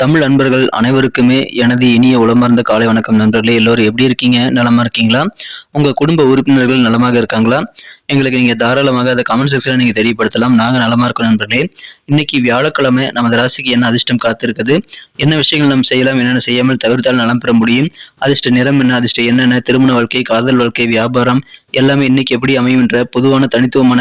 தமிழ் அன்பர்கள் அனைவருக்குமே எனது இனிய உளமார்ந்த காலை வணக்கம் நண்பர்களே எல்லோரும் எப்படி இருக்கீங்க? நலமா இருக்கீங்களா? உங்க குடும்ப உறுப்பினர்கள் நலமாக இருக்காங்களா? எங்களுக்கு நீங்க தாராளமாக அதை கமெண்ட் செக்ஷன்ல நீங்க தெரியப்படுத்தலாம். நாங்க நலமா இருக்கோம் நண்பர்களே. இன்னைக்கு வியாழக்கிழமை நமது ராசிக்கு என்ன அதிர்ஷ்டம் காத்திருக்குது? என்ன விஷயங்கள் நாம் செய்யலாம் என்னென்ன செய்யாமல் தவிர்த்தால் நலம் பெற முடியும்? அதிர்ஷ்ட நிறம் என்ன அதிர்ஷ்டம் என்னென்ன திருமண வாழ்க்கை காதல் வாழ்க்கை வியாபாரம் எல்லாமே இன்னைக்கு எப்படி அமையும் என்ற பொதுவான தனித்துவமான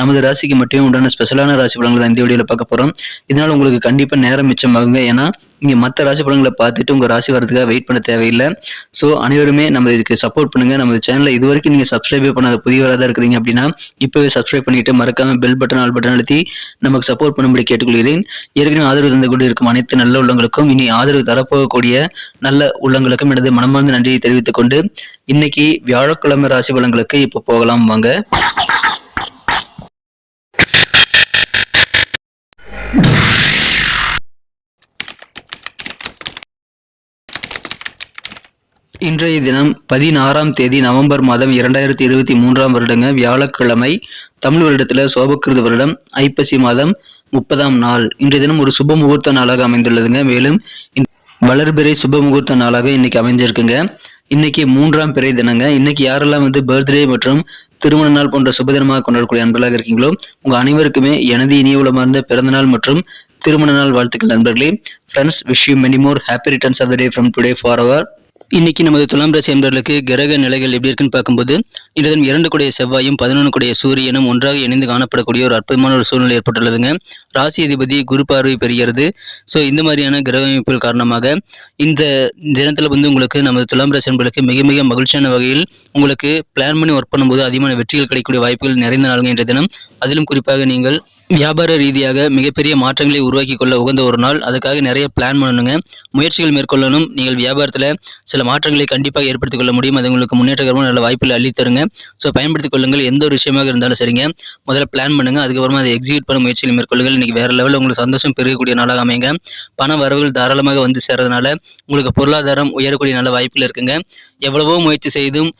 நமது ராசிக்கு மட்டுமே உண்டான ஸ்பெஷலான ராசி பலன்களை தான் இந்த வீடியோவில் பார்க்க போறோம். இதனால உங்களுக்கு கண்டிப்பா நேரம் மிச்சமாகுங்க. ஏன்னா நீங்கள் மற்ற ராசி பலன்களை பார்த்துட்டு உங்கள் ராசி வரதுக்காக வெயிட் பண்ண தேவையில்லை. ஸோ அனைவருமே நம்ம இதுக்கு சப்போர்ட் பண்ணுங்கள் நம்ம சேனலை இது வரைக்கும் நீங்கள் சப்ஸ்கிரைபே பண்ணாத புதியவராக தான் இருக்கிறீங்க அப்படின்னா இப்போவே சப்ஸ்கிரைப் பண்ணிட்டு மறக்காமல் பெல் பட்டன் ஆல் பட்டன் அழுத்தி நமக்கு சப்போர்ட் பண்ணும்படி கேட்டுக்கொள்கிறேன். ஏற்கனவே ஆதரவு தந்து கொண்டு இருக்கும் அனைத்து நல்ல உள்ளங்களுக்கும் இனி ஆதரவு தரப்போகக்கூடிய நல்ல உள்ளங்களுக்கும் எனது மனமார்ந்த நன்றியை தெரிவித்துக் கொண்டு இன்னைக்கு வியாழக்கிழமை ராசி பலன்களுக்கு இப்போ போகலாம் வாங்க. இன்றைய தினம் பதினாறாம் தேதி நவம்பர் மாதம் இரண்டாயிரத்தி இருபத்தி மூன்றாம் வருடங்க வியாழக்கிழமை தமிழ் வருடத்தில் சோபக்கிருத வருடம் ஐப்பசி மாதம் முப்பதாம் நாள். இன்றைய தினம் ஒரு சுப முகூர்த்த நாளாக அமைந்துள்ளதுங்க. மேலும் வளர்பிறை சுப முகூர்த்த நாளாக இன்னைக்கு அமைஞ்சிருக்குங்க. இன்னைக்கு மூன்றாம் பிறை தினங்க. இன்னைக்கு யாரெல்லாம் வந்து பர்த்டே மற்றும் திருமண நாள் போன்ற சுப தினமாக கொண்டாடக்கூடிய அன்பர்களாக இருக்கீங்களோ உங்கள் அனைவருக்குமே எனது இனிய உளமார்ந்த பிறந்த நாள் மற்றும் திருமண நாள் வாழ்த்துக்கள் நண்பர்களே. Friends wish you many more happy returns of the day from today for our இன்னைக்கு நமது துலாம் ராசி என்பவர்களுக்கு கிரக நிலைகள் எப்படி இருக்குன்னு பார்க்கும்போது இன்றைய இரண்டு கூடிய செவ்வாயும் பதினொன்று கூடிய சூரியனும் ஒன்றாக இணைந்து காணப்படக்கூடிய ஒரு அற்புதமான ஒரு சூழ்நிலை ஏற்பட்டுள்ளதுங்க. ராசி அதிபதி குரு பார்வை பெறுகிறது. ஸோ இந்த மாதிரியான கிரக அமைப்புகள் காரணமாக இந்த தினத்தில் வந்து உங்களுக்கு நமது துலாம் ராசி என்பவர்களுக்கு மிக மிக மகிழ்ச்சியான வகையில் உங்களுக்கு பிளான் பண்ணி ஒர்க் பண்ணும்போது அதிகமான வெற்றிகள் கிடைக்கக்கூடிய வாய்ப்புகள் நிறைந்த நாளுங்க இன்றைய தினம். அதிலும் குறிப்பாக நீங்கள் வியாபார ரீதியாக மிகப்பெரிய மாற்றங்களை உருவாக்கி கொள்ள உகந்த ஒரு நாள். அதுக்காக நிறைய பிளான் பண்ணணுங்க. முயற்சிகள் மேற்கொள்ளணும். நீங்கள் வியாபாரத்தில் சில மாற்றங்களை கண்டிப்பாக ஏற்படுத்திக் கொள்ள முடியும். அது உங்களுக்கு முன்னேற்றகரமான நல்ல வாய்ப்புகள் அள்ளித்தருங்க. ஸோ பயன்படுத்திக் கொள்ளுங்கள். எந்த ஒரு விஷயமாக இருந்தாலும் சரிங்க. முதல்ல பிளான் பண்ணுங்கள் அதுக்கப்புறமா அதை எக்ஸிக்யூட் பண்ண முயற்சிகள் மேற்கொள்ளுங்கள். இன்றைக்கி வேறு லெவலில் உங்களுக்கு சந்தோஷம் பெருகக்கூடிய நாளாக அமைங்க பண வரவுகள் தாராளமாக வந்து சேர்றதுனால உங்களுக்கு பொருளாதாரம் உயரக்கூடிய நல்ல வாய்ப்புகள் இருக்குங்க. எவ்வளவோ முயற்சி செய்தும்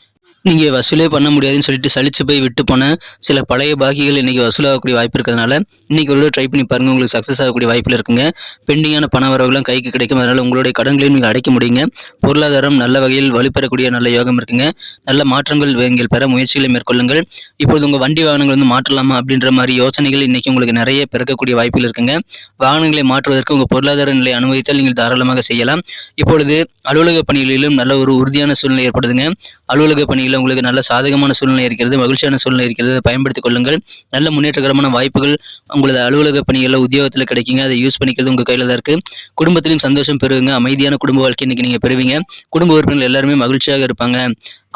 நீங்கள் வசூலே பண்ண முடியாதுன்னு சொல்லிட்டு சலிச்சு போய் விட்டு போன சில பழைய பாக்கிகள் இன்றைக்கி வசூலாகக்கூடிய வாய்ப்பு இருக்கிறதுனால இன்றைக்கி ஒரு ட்ரை பண்ணி பாருங்கள் உங்களுக்கு சக்ஸஸ் ஆகக்கூடிய வாய்ப்பில் இருக்குங்க. பெண்டிங்கான பண வரவுகளும் கைக்கு கிடைக்கும். அதனால் உங்களுடைய கடன்களையும் நீங்கள் அடைக்க முடியுங்க. பொருளாதாரம் நல்ல வகையில் வலுப்பெறக்கூடிய நல்ல யோகம் இருக்குங்க. நல்ல மாற்றங்கள் நீங்கள் பெற முயற்சிகளை மேற்கொள்ளுங்கள். இப்பொழுது உங்கள் வண்டி வாகனங்கள் வந்து மாற்றலாமா அப்படின்ற மாதிரி யோசனைகள் இன்னைக்கு உங்களுக்கு நிறைய பிறக்கக்கூடிய வாய்ப்புகள் இருக்குங்க. வாகனங்களை மாற்றுவதற்கு உங்கள் பொருளாதார நிலை அனுமதித்தால் நீங்கள் தாராளமாக செய்யலாம். இப்பொழுது அலுவலக பணிகளிலும் நல்ல ஒரு உறுதியான சூழ்நிலை ஏற்படுதுங்க. அலுவலக பணிகளில் உங்களுக்கு நல்ல சாதகமான சூழ்நிலை இருக்கிறது மகிழ்ச்சியான சூழ்நிலை இருக்கிறது அதை பயன்படுத்திக் கொள்ளுங்கள். நல்ல முன்னேற்றகரமான வாய்ப்புகள் உங்களது அலுவலக பணிகளில் உத்தியோகத்தில் கிடைக்குங்க. அதை யூஸ் பண்ணிக்கிறது உங்கள் கையில் தான் இருக்குது குடும்பத்திலையும் சந்தோஷம் பெறுவீங்க. அமைதியான குடும்ப வாழ்க்கை இன்றைக்கி நீங்கள் பெறுவீங்க. குடும்ப உறுப்பினர்கள் எல்லாருமே மகிழ்ச்சியாக இருப்பாங்க.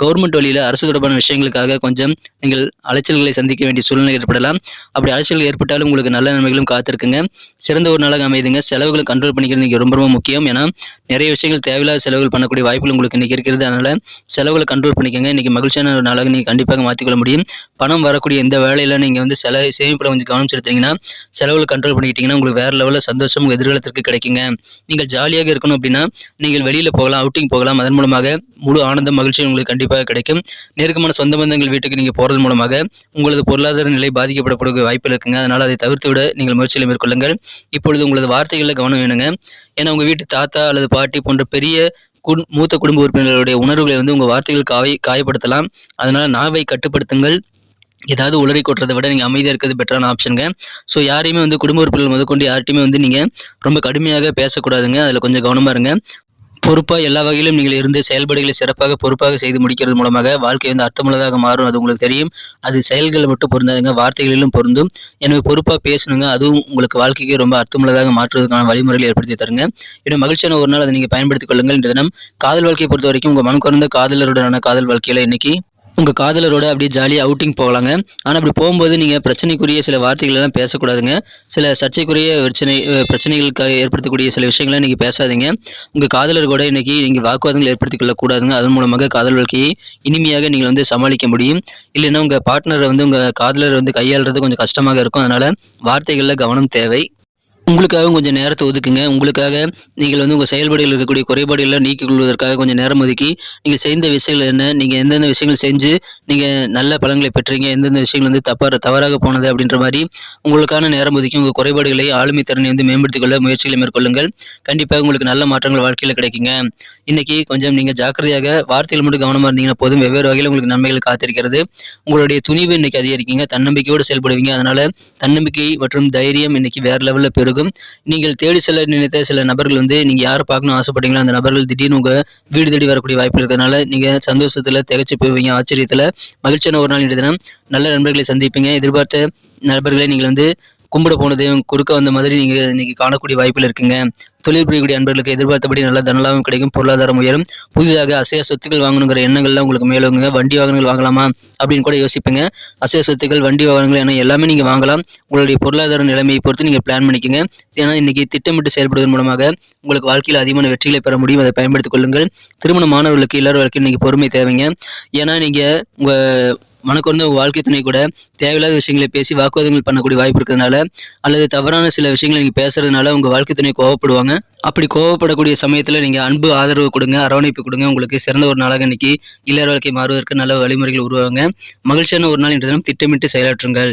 கவர்மெண்ட் வழியில் அரசு தொடர்பான விஷயங்களுக்காக கொஞ்சம் நீங்கள் அலைச்சல்களை சந்திக்க வேண்டிய சூழ்நிலை ஏற்படலாம். அப்படி அலைச்சல்கள் ஏற்பட்டாலும் உங்களுக்கு நல்ல நன்மைகளும் காத்திருக்குங்க. சிறந்த ஒரு நாளாக அமைதுங்க. செலவுகளை கண்ட்ரோல் பண்ணிக்கிறது நீங்கள் ரொம்ப ரொம்ப முக்கியம். ஏன்னா நிறைய விஷயங்கள் தேவையில்லாத செலவுகள் பண்ணக்கூடிய வாய்ப்புகள் உங்களுக்கு இன்றைக்கி இருக்கிறது. அதனால் செலவுகளை கண்ட்ரோல் பண்ணிக்கோங்க. இன்னைக்கு மகிழ்ச்சியான ஒரு நாளாக நீங்கள் கண்டிப்பாக மாற்றிக்கொள்ள முடியும். பணம் வரக்கூடிய எந்த வேலையில் நீங்கள் வந்து செலவு சேமிப்பில் கொஞ்சம் கவனம் செலுத்துறீங்கன்னா செலவில் கண்ட்ரோல் பண்ணிக்கிட்டீங்கன்னா உங்களுக்கு வேறு லெவலில் சந்தோஷம் உங்கள் எதிர்காலத்திற்கு கிடைக்குங்க. நீங்கள் ஜாலியாக இருக்கணும் அப்படின்னா நீங்கள் வெளியில் போகலாம் அவுட்டிங் போகலாம். அதன் மூலமாக முழு ஆனந்தம் மகிழ்ச்சி உங்களுக்கு கண்டிப்பாக கிடைக்கும். நெருக்கமான சொந்த பந்தங்கள் வீட்டுக்கு நீங்கள் போகிறது மூலமாக உங்களது பொருளாதார நிலை பாதிக்கப்படக்கூடிய வாய்ப்பு இருக்குங்க. அதனால் அதை தவிர்த்து விட நீங்கள் முயற்சியில் மேற்கொள்ளுங்கள். இப்பொழுது உங்களது வார்த்தைகளில் கவனம் வேணுங்க. ஏன்னா உங்கள் வீட்டு தாத்தா அல்லது பாட்டி போன்ற பெரிய குடு மூத்த குடும்ப உறுப்பினர்களுடைய உணர்வுகளை வந்து உங்கள் வார்த்தைகள் காய காயப்படுத்தலாம். அதனால் நாவை கட்டுப்படுத்துங்கள். ஏதாவது உளறி கொட்டுறதை விட நீங்கள் அமைதியாக இருக்கிறது பெட்டரான ஆப்ஷனுங்க. ஸோ யாரையுமே வந்து குடும்ப உறுப்பினர்கள் முதற்கொண்டு யார்ட்டையுமே வந்து நீங்கள் ரொம்ப கடுமையாக பேசக்கூடாதுங்க. அதில் கொஞ்சம் கவனமாக இருங்க. பொறுப்பாக எல்லா வகையிலும் நீங்கள் இருந்து செயல்பாடுகளை சிறப்பாக பொறுப்பாக செய்து முடிக்கிறது மூலமாக வாழ்க்கை வந்து அர்த்தமுள்ளதாக மாறும். அது உங்களுக்கு தெரியும். அது செயல்கள் மட்டும் பொருந்தாதுங்க. வார்த்தைகளிலும் பொருந்தும். எனவே பொறுப்பாக பேசணுங்க. அதுவும் உங்களுக்கு வாழ்க்கைக்கு ரொம்ப அர்த்தமுள்ளதாக மாற்றுவதற்கான வழிமுறைகளை ஏற்படுத்தி தருங்க. எனவே மகிழ்ச்சியான ஒரு நாள் அதை நீங்கள் பயன்படுத்திக் கொள்ளுங்கள். இந்த தினம் காதல் வாழ்க்கையை பொறுத்த வரைக்கும் உங்கள் மனம் குறைந்த காதலருடனான காதல் வாழ்க்கையில் இன்னைக்கு உங்கள் காதலரோட அப்படியே ஜாலியாக அவுட்டிங் போகலாங்க. ஆனால் அப்படி போகும்போது நீங்கள் பிரச்சனைக்குரிய சில வார்த்தைகளெல்லாம் பேசக்கூடாதுங்க. சில சர்ச்சைக்குரிய பிரச்சனை பிரச்சனைகளுக்கு ஏற்படுத்தக்கூடிய சில விஷயங்களை நீங்கள் பேசாதீங்க. உங்கள் காதலர் கூட இன்றைக்கி நீங்கள் வாக்குவாதங்கள் ஏற்படுத்திக் கொள்ளக்கூடாதுங்க அதன் மூலமாக காதல் வாழ்க்கையை இனிமையாக நீங்கள் வந்து சமாளிக்க முடியும். இல்லைன்னா உங்கள் பார்ட்னரை வந்து உங்கள் காதலர் வந்து கையாளுறது கொஞ்சம் கஷ்டமாக இருக்கும். அதனால் வார்த்தைகளில் கவனம் தேவை. உங்களுக்காக கொஞ்சம் நேரத்தை ஒதுக்குங்க. உங்களுக்காக நீங்கள் வந்து உங்கள் செயல்பாடுகள் இருக்கக்கூடிய குறைபாடுகளை நீக்கிக் கொள்வதற்காக கொஞ்சம் நேரம் ஒதுக்கி நீங்கள் செய்த விஷயங்கள் என்ன நீங்கள் எந்தெந்த விஷயங்கள் செஞ்சு நீங்கள் நல்ல பலன்களை பெற்றீங்க எந்தெந்த விஷயங்கள் வந்து தப்பாக தவறாக போனது அப்படின்ற மாதிரி உங்களுக்கான நேரம் ஒதுக்கி உங்கள் குறைபாடுகளை ஆளுமை திறனை வந்து மேம்படுத்திக் கொள்ள முயற்சிகளை மேற்கொள்ளுங்கள். கண்டிப்பாக உங்களுக்கு நல்ல மாற்றங்கள் வாழ்க்கையில் கிடைக்குங்க. இன்னைக்கு கொஞ்சம் நீங்கள் ஜாக்கிரதையாக வார்த்தையில் மட்டும் கவனமாக இருந்தீங்கன்னா போதும். வெவ்வேறு வகையில் உங்களுக்கு நன்மைகள் காத்திருக்கிறது. உங்களுடைய துணிவு இன்னைக்கு அதிகரிக்குங்க. தன்னம்பிக்கையோடு செயல்படுவீங்க. அதனால தன்னம்பிக்கை மற்றும் தைரியம் இன்னைக்கு வேறு லெவலில் பெரும் கொடுக்கும் நீங்கள் தேடி செல்ல நினைத்த சில நபர்கள் வந்து நீங்கள் யார் பார்க்கணும் ஆசைப்பட்டீங்களோ அந்த நபர்கள் திடீர்னு உங்கள் வீடு தேடி வரக்கூடிய வாய்ப்பு இருக்கிறதுனால நீங்கள் சந்தோஷத்தில் திகச்சு போவீங்க ஆச்சரியத்தில் மகிழ்ச்சியான ஒரு நாள் தினம். நல்ல நண்பர்களை சந்திப்பீங்க. எதிர்பார்த்த நண்பர்களை நீங்கள் வந்து கும்பிட போனது குறுக்க வந்த மாதிரி நீங்கள் இன்னைக்கு காணக்கூடிய வாய்ப்பில் இருக்குங்க. தொழில் புரியக்கூடிய அன்பர்களுக்கு எதிர்பார்த்தபடி நல்ல தனலாபம் கிடைக்கும் பொருளாதாரம் உயரும். புதிதாக அசைய சொத்துக்கள் வாங்கணுங்கிற எண்ணங்கள்லாம் உங்களுக்கு மேலோங்க வண்டி வாகனங்கள் வாங்கலாமா அப்படின்னு கூட யோசிப்பீங்க. அசைய சொத்துக்கள் வண்டி வாகனங்கள் என எல்லாமே நீங்கள் வாங்கலாம். உங்களுடைய பொருளாதார நிலைமையை பொறுத்து நீங்கள் பிளான் பண்ணிக்கோங்க. ஏன்னா இன்னைக்கு திட்டமிட்டு செயல்படுவதன் மூலமாக உங்களுக்கு வாழ்க்கையில் அதிகமான வெற்றிகளை பெற முடியும். அதை பயன்படுத்திக் கொள்ளுங்கள். திருமண மாணவர்களுக்கு எல்லாரும் இன்னைக்கு பொறுமை தேவைங்க. ஏன்னா நீங்கள் உங்கள் மனக்கு வந்து வாழ்க்கை துணை கூட தேவையில்லாத விஷயங்களை பேசி வாக்குவாதங்கள் பண்ணக்கூடிய வாய்ப்பு இருக்கிறதுனால அல்லது தவறான சில விஷயங்களை நீங்கள் பேசுறதுனால உங்கள் வாழ்க்கை துணை கோவப்படுவாங்க. அப்படி கோவப்படக்கூடிய சமயத்தில் நீங்கள் அன்பு ஆதரவு கொடுங்க அரவணைப்பு கொடுங்க. உங்களுக்கு சிறந்த ஒரு நாளாக இன்னைக்கு இல்லற வாழ்க்கை மாறுவதற்கு நல்ல வழிமுறைகள் உருவாங்க மகிழ்ச்சியான ஒரு நாள் இன்று தினம். திட்டமிட்டு செயலாற்றுங்கள்.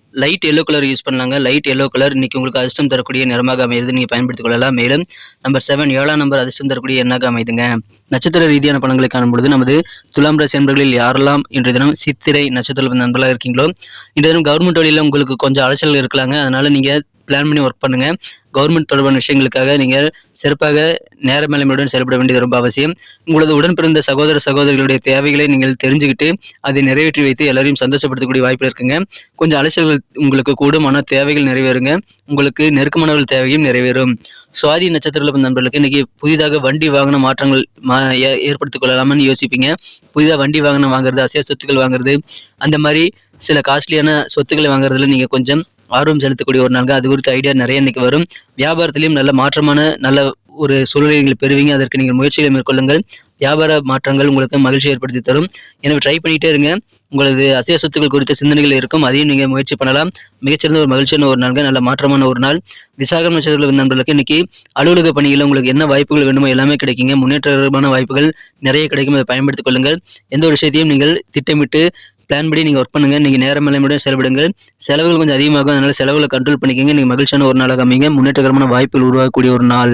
லைட் எல்லோ கலர் யூஸ் பண்ணாங்க லைட் எல்லோ கலர் இன்னைக்கு உங்களுக்கு அதிர்ஷ்டம் தரக்கூடிய நிறமாக அமைகிறது நீங்கள் பயன்படுத்திக் கொள்ளலாம். மேலும் நம்பர் செவன் ஏழாம் நம்பர் அதிர்ஷ்டம் தரக்கூடிய எண்ணாக அமைதுங்க நட்சத்திர ரீதியான பணங்களை காணும்பொழுது நமது துலாம் ராசி நண்பர்களில் யாரெல்லாம் இன்றைய தினம் சித்திரை நட்சத்திர நண்பர்களாக இருக்கீங்களோ இன்றைய தினம் கவர்மெண்ட் வழியில் உங்களுக்கு கொஞ்சம் அலைச்சல் இருக்கலாங்க. அதனால நீங்கள் பிளான் பண்ணி ஒர்க் பண்ணுங்க. கவர்மெண்ட் தொடர்பான விஷயங்களுக்காக நீங்கள் சிறப்பாக நேர மேலமையுடன் செயல்பட வேண்டியது ரொம்ப அவசியம். உங்களது உடன் பிறந்த சகோதர சகோதரிகளுடைய தேவைகளை நீங்கள் தெரிஞ்சுக்கிட்டு அதை நிறைவேற்றி வைத்து எல்லாரையும் சந்தோஷப்படுத்தக்கூடிய வாய்ப்பு இருக்குங்க. கொஞ்சம் அலைச்சல்கள் உங்களுக்கு கூடும் ஆனால் தேவைகள் நிறைவேறுங்க. உங்களுக்கு நெருக்கமானவர்கள் தேவையும் நிறைவேறும். சுவாதி நட்சத்திரத்தில் நண்பர்களுக்கு இன்னைக்கு புதிதாக வண்டி வாகன மாற்றங்கள் மா ஏற்படுத்திக் கொள்ளலாம்னு யோசிப்பீங்க. புதிதாக வண்டி வாகனம் வாங்குறது அசைய சொத்துக்கள் வாங்குறது அந்த மாதிரி சில காஸ்ட்லியான சொத்துக்களை வாங்குறதுல நீங்கள் கொஞ்சம் ஆர்வம் செலுத்தக்கூடிய ஒரு நாள் அது குறித்த ஐடியா நிறைய இன்னைக்கு வரும். வியாபாரத்திலையும் நல்ல மாற்றமான நல்ல ஒரு சூழலை நீங்கள் பெறுவீங்க. அதற்கு நீங்கள் முயற்சிகளை மேற்கொள்ளுங்கள். வியாபார மாற்றங்கள் உங்களுக்கு மகிழ்ச்சி ஏற்படுத்தி தரும். எனவே ட்ரை பண்ணிட்டே இருங்க. உங்களது அசைய சொத்துக்கள் குறித்த சிந்தனைகள் இருக்கும். அதையும் நீங்கள் முயற்சி பண்ணலாம். மிகச்சிறந்த ஒரு மகிழ்ச்சியான ஒரு நாள் நல்ல மாற்றமான ஒரு நாள். விசாகம் நட்சத்திர நண்பர்களுக்கு இன்னைக்கு அலுவலக பணிகளில் உங்களுக்கு என்ன வாய்ப்புகள் வேண்டுமோ எல்லாமே கிடைக்குங்க. முன்னேற்றமான வாய்ப்புகள் நிறைய கிடைக்கும். அதை பயன்படுத்திக் கொள்ளுங்கள். எந்த ஒரு விஷயத்தையும் நீங்கள் திட்டமிட்டு பிளான் படி நீங்கள் ஒர்க் பண்ணுங்கள் நீங்கள் நேரம் மேலமையுடன் செயல்படுங்கள் செலவுகள் கொஞ்சம் அதிகமாகும். அதனால் செலவுகளை கண்ட்ரோல் பண்ணிக்கோங்க. நீங்கள் மகிழ்ச்சியான ஒரு நாளாக அமைங்க முன்னேற்றகரமான வாய்ப்புகள் உருவாகக்கூடிய ஒரு நாள்.